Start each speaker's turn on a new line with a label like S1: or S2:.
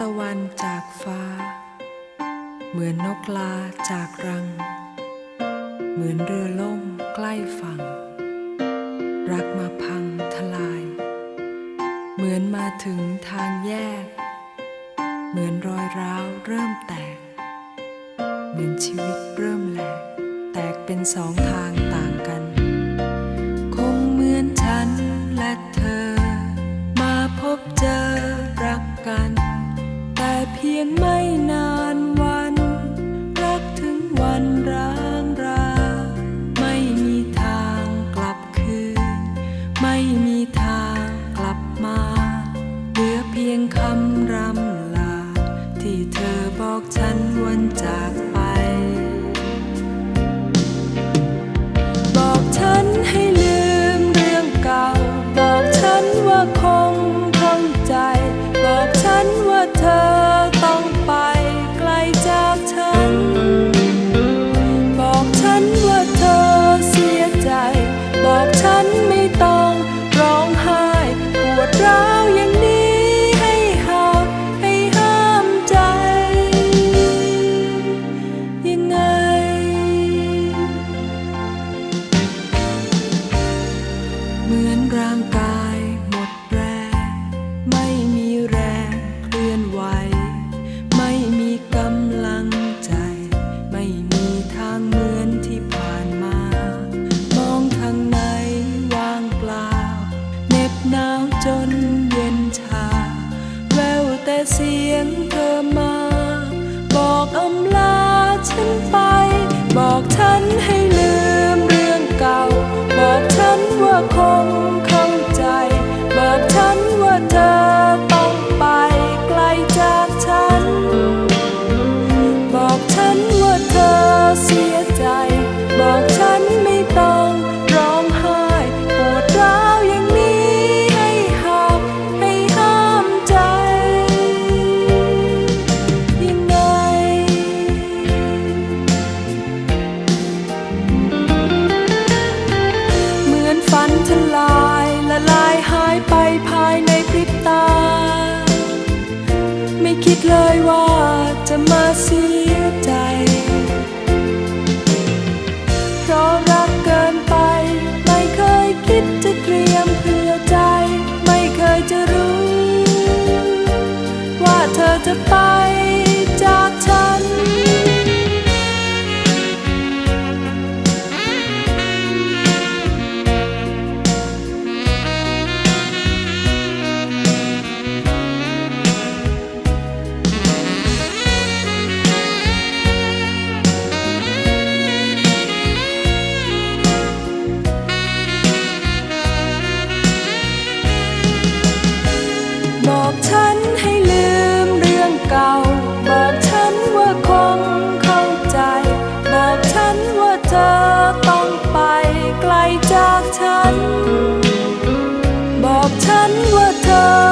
S1: ตะวันจากฟ้า เหมือนนกลาจากรัง เหมือนเรือล่มใกล้ฝั่ง รักมาพังทลาย เหมือนมาถึงทางแยก เหมือนรอยร้าวเริ่มแตก เหมือนชีวิตเริ่มแหลก แตกเป็นสองทาง ยงไม่นานวัน รักถึงวันร้างรา ไม่มีทางกลับคืน ไม่มีทางกลับมา เหลือเพียงคำรำลา ที่เธอบอกฉันวันจากไป บอกฉันให้ลืมเรื่องเก่า บอกฉันว่าคง นว่าเธอต้อง ว เลยว่าจะมาเสีย 我走。